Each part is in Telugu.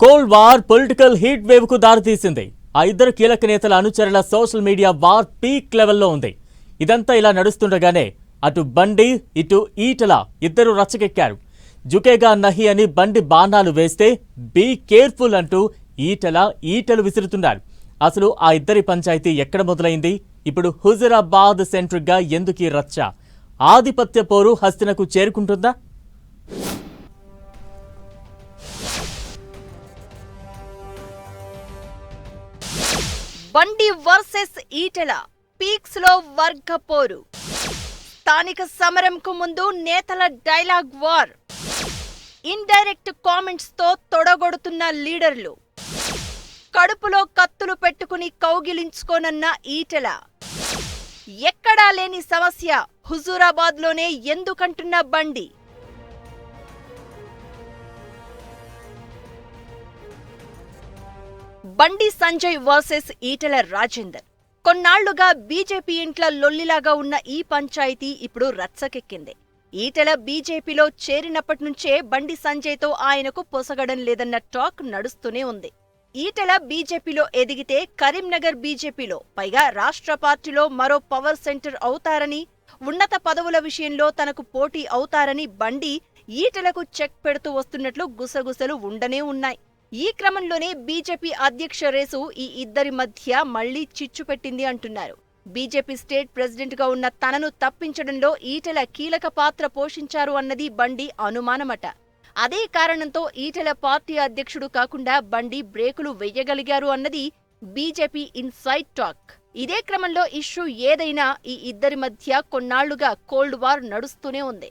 కోల్డ్ వార్ పొలిటికల్ హీట్ వేవ్కు దారితీసింది. ఆ ఇద్దరు కీలక నేతల అనుచరుల సోషల్ మీడియా వార్ పీక్ లెవెల్లో ఉంది. ఇదంతా ఇలా నడుస్తుండగానే అటు బండి ఇటు ఈటల ఇద్దరు రచ్చకెక్కారు. జుకేగా నహి అని బండి బాణాలు వేస్తే బీ కేర్ఫుల్ అంటూ ఈటల ఈటలు విసురుతున్నారు. అసలు ఆ ఇద్దరి పంచాయతీ ఎక్కడ మొదలైంది? ఇప్పుడు హుజురాబాద్ సెంట్రిక్గా ఎందుకీ రచ్చ? ఆధిపత్య పోరు హస్తినకు చేరుకుంటుందా? బండి వర్సెస్ ఈటెల పీక్స్లో వర్గ పోరు స్థానిక సమరంకు ముందు నేతల డైలాగ్ వార్. ఇండైరెక్ట్ కామెంట్స్తో తొడగొడుతున్న లీడర్లు. కడుపులో కత్తులు పెట్టుకుని కౌగిలించుకోనన్న ఈటెల. ఎక్కడా లేని సమస్య హుజూరాబాద్లోనే ఎందుకంటున్న బండి. బండి సంజయ్ వర్సెస్ ఈటెల రాజేందర్. కొన్నాళ్ళుగా బీజేపీ ఇంట్ల లొల్లిలాగా ఉన్న ఈ పంచాయతీ ఇప్పుడు రచ్చకెక్కింది. ఈటెల బీజేపీలో చేరినప్పటి నుంచే బండి సంజయ్తో ఆయనకు పొసగడం లేదన్న టాక్ నడుస్తూనే ఉంది. ఈటెల బీజేపీలో ఎదిగితే కరీంనగర్ బీజేపీలో పైగా రాష్ట్ర పార్టీలో మరో పవర్ సెంటర్ అవుతారని ఉన్నత పదవుల విషయంలో తనకు పోటీ అవుతారని బండి ఈటెలకు చెక్ పెడుతూ వస్తున్నట్లు గుసగుసలు ఉండనే ఉన్నాయి. ఈ క్రమంలోనే బీజేపీ అధ్యక్ష రేసు ఈ ఇద్దరి మధ్య మళ్ళీ చిచ్చు పెట్టింది అంటున్నారు. బీజేపీ స్టేట్ ప్రెసిడెంట్గా ఉన్న తనను తప్పించడంలో ఈటెల కీలక పాత్ర పోషించారు అన్నది బండి అనుమానమట. అదే కారణంతో ఈటెల పార్టీ అధ్యక్షుడు కాకుండా బండి బ్రేకులు వెయ్యగలిగారు అన్నది బీజేపీ ఇన్సైడ్ టాక్. ఇదే క్రమంలో ఇష్యూ ఏదైనా ఈ ఇద్దరి మధ్య కొన్నాళ్ళుగా కోల్డ్ వార్ నడుస్తూనే ఉంది.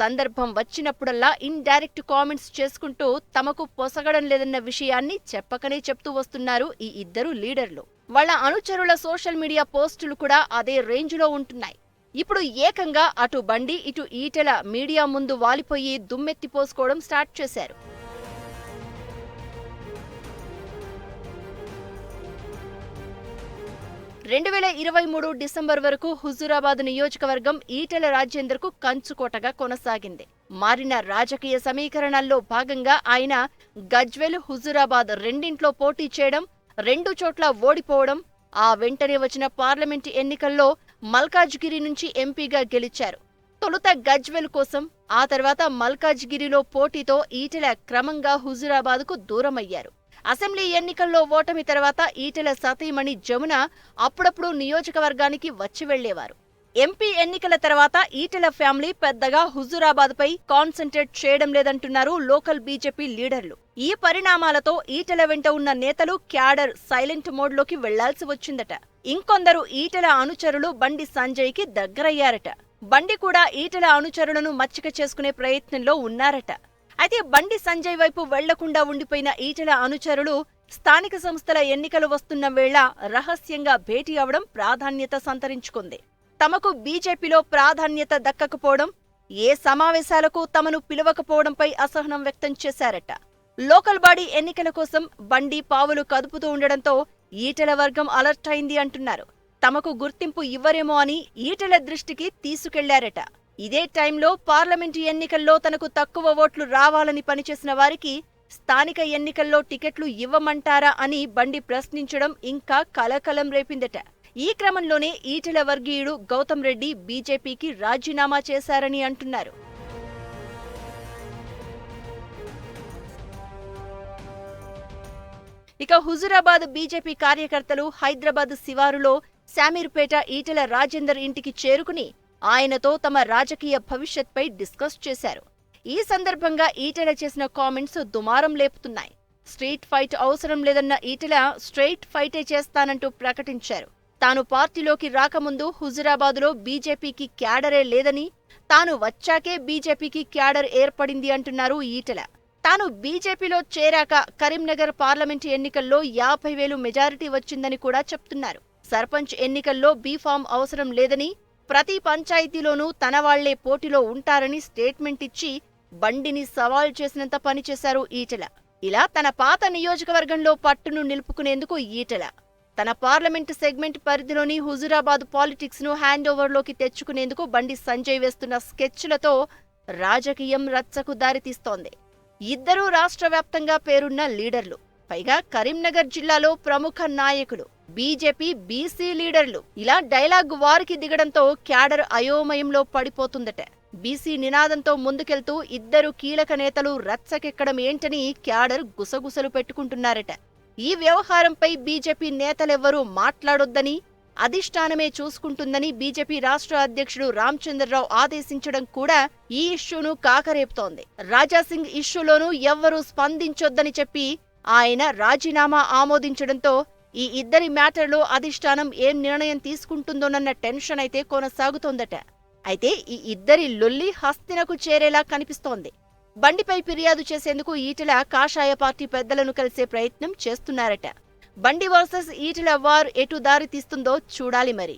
సందర్భం వచ్చినప్పుడల్లా ఇండైరెక్ట్ కామెంట్స్ చేసుకుంటూ తమకు పొసగడం లేదన్న విషయాన్ని చెప్పకనే చెప్తూ వస్తున్నారు ఈ ఇద్దరు లీడర్లు. వాళ్ళ అనుచరుల సోషల్ మీడియా పోస్టులు కూడా అదే రేంజ్లో ఉంటున్నాయి. ఇప్పుడు ఏకంగా అటు బండి ఇటు ఈటెల మీడియా ముందు వాలిపోయి దుమ్మెత్తి పోసుకోవడం స్టార్ట్ చేశారు. రెండు వేల ఇరవై మూడు డిసెంబర్ వరకు హుజూరాబాద్ నియోజకవర్గం ఈటెల రాజేందర్కు కంచుకోటగా కొనసాగింది. మారిన రాజకీయ సమీకరణాల్లో భాగంగా ఆయన గజ్వెల్ హుజూరాబాద్ రెండింట్లో పోటీ చేయడం రెండు చోట్ల ఓడిపోవడం ఆ వెంటనే వచ్చిన పార్లమెంటు ఎన్నికల్లో మల్కాజ్గిరి నుంచి ఎంపీగా గెలిచారు. తొలుత గజ్వెల్ కోసం ఆ తర్వాత మల్కాజ్గిరిలో పోటీతో ఈటెల క్రమంగా హుజూరాబాద్కు దూరమయ్యారు. అసెంబ్లీ ఎన్నికల్లో ఓటమి తర్వాత ఈటెల సతీమణి జమున అప్పుడప్పుడు నియోజకవర్గానికి వచ్చి వెళ్ళేవారు. ఎంపీ ఎన్నికల తర్వాత ఈటెల ఫ్యామిలీ పెద్దగా హుజూరాబాద్పై కాన్సంట్రేట్ చేయడం లేదంటున్నారు లోకల్ బీజేపీ లీడర్లు. ఈ పరిణామాలతో ఈటెల వెంట ఉన్న నేతలు క్యాడర్ సైలెంట్ మోడ్లోకి వెళ్ళాల్సి వచ్చిందట. ఇంకొందరు ఈటెల అనుచరులు బండి సంజయ్కి దగ్గరయ్యారట. బండి కూడా ఈటెల అనుచరులను మచ్చిక చేసుకునే ప్రయత్నంలో ఉన్నారట. అయితే బండి సంజయ్ వైపు వెళ్ళకుండా ఉండిపోయిన ఈటెల అనుచరులు స్థానిక సంస్థల ఎన్నికలు వస్తున్న వేళ రహస్యంగా భేటీ అవడం ప్రాధాన్యత సంతరించుకుంది. తమకు బీజేపీలో ప్రాధాన్యత దక్కకపోవడం ఏ సమావేశాలకు తమను పిలవకపోవడంపై అసహనం వ్యక్తం చేశారట. లోకల్ బాడీ ఎన్నికల కోసం బండి పావులు కదుపుతూ ఉండడంతో ఈటెల వర్గం అలర్ట్ అయింది అంటున్నారు. తమకు గుర్తింపు ఇవ్వరేమో అని ఈటెల దృష్టికి తీసుకెళ్ళారట. ఇదే టైంలో పార్లమెంటు ఎన్నికల్లో తనకు తక్కువ ఓట్లు రావాలని పనిచేసిన వారికి స్థానిక ఎన్నికల్లో టికెట్లు ఇవ్వమంటారా అని బండి ప్రశ్నించడం ఇంకా కలకలం రేపిందట. ఈ క్రమంలోనే ఈటెల వర్గీయుడు గౌతమ్ రెడ్డి బీజేపీకి రాజీనామా చేశారని అంటున్నారు. ఇక హుజురాబాద్ బీజేపీ కార్యకర్తలు హైదరాబాద్ శివారులో శామీర్పేట ఈటెల రాజేందర్ ఇంటికి చేరుకుని ఆయనతో తమ రాజకీయ భవిష్యత్పై డిస్కస్ చేశారు. ఈ సందర్భంగా ఈటెల చేసిన కామెంట్స్ దుమారం లేపుతున్నాయి. స్ట్రీట్ ఫైట్ అవసరం లేదన్న ఈటెల స్ట్రైట్ ఫైటే చేస్తానంటూ ప్రకటించారు. తాను పార్టీలోకి రాకముందు హుజురాబాద్లో బీజేపీకి క్యాడరే లేదని తాను వచ్చాకే బీజేపీకి క్యాడర్ ఏర్పడింది అంటున్నారు ఈటెల. తాను బీజేపీలో చేరాక కరీంనగర్ పార్లమెంటు ఎన్నికల్లో యాభై వేలు మెజారిటీ వచ్చిందని కూడా చెప్తున్నారు. సర్పంచ్ ఎన్నికల్లో బీఫామ్ అవసరం లేదని ప్రతి పంచాయతీలోనూ తన వాళ్ళే పోటీలో ఉంటారని స్టేట్మెంట్ ఇచ్చి బండిని సవాల్ చేసినంత పనిచేశారు ఈటెల. ఇలా తన పాత నియోజకవర్గంలో పట్టును నిలుపుకునేందుకు ఈటెల. తన పార్లమెంటు సెగ్మెంట్ పరిధిలోని హుజురాబాద్ పాలిటిక్స్ను హ్యాండ్ ఓవర్లోకి తెచ్చుకునేందుకు బండి సంజయ్ వేస్తున్న స్కెచ్లతో రాజకీయం రచ్చకు దారితీస్తోంది ఇద్దరూ రాష్ట్ర వ్యాప్తంగా పేరున్న లీడర్లు. పైగా కరీంనగర్ జిల్లాలో ప్రముఖ నాయకుడు బీజేపీ బీసీ లీడర్లు ఇలా డైలాగ్ వారికి దిగడంతో క్యాడర్ అయోమయంలో పడిపోతుందట. బీసీ నినాదంతో ముందుకెళ్తూ ఇద్దరు కీలక నేతలు రచ్చకెక్కడం ఏంటని క్యాడర్ గుసగుసలు పెట్టుకుంటున్నారట. ఈ వ్యవహారంపై బీజేపీ నేతలెవ్వరూ మాట్లాడొద్దని అధిష్టానమే చూసుకుంటుందని బీజేపీ రాష్ట్ర అధ్యక్షుడు రామచంద్రరావు ఆదేశించడం కూడా ఈ ఇష్యూను కాకరేపుతోంది. రాజాసింగ్ ఇష్యూలోనూ ఎవ్వరూ స్పందించొద్దని చెప్పి ఆయన రాజీనామా ఆమోదించడంతో ఈ ఇద్దరి మ్యాటర్లో అధిష్టానం ఏం నిర్ణయం తీసుకుంటుందోనన్న టెన్షన్ అయితే కొనసాగుతోందట. అయితే ఈ ఇద్దరి లొల్లి హస్తినకు చేరేలా కనిపిస్తోంది. బండిపై ఫిర్యాదు చేసేందుకు ఈటెల కాషాయ పార్టీ పెద్దలను కలిసే ప్రయత్నం చేస్తున్నారట. బండి వర్సెస్ ఈటెల వార్ ఎటు దారి తీస్తుందో చూడాలి మరి.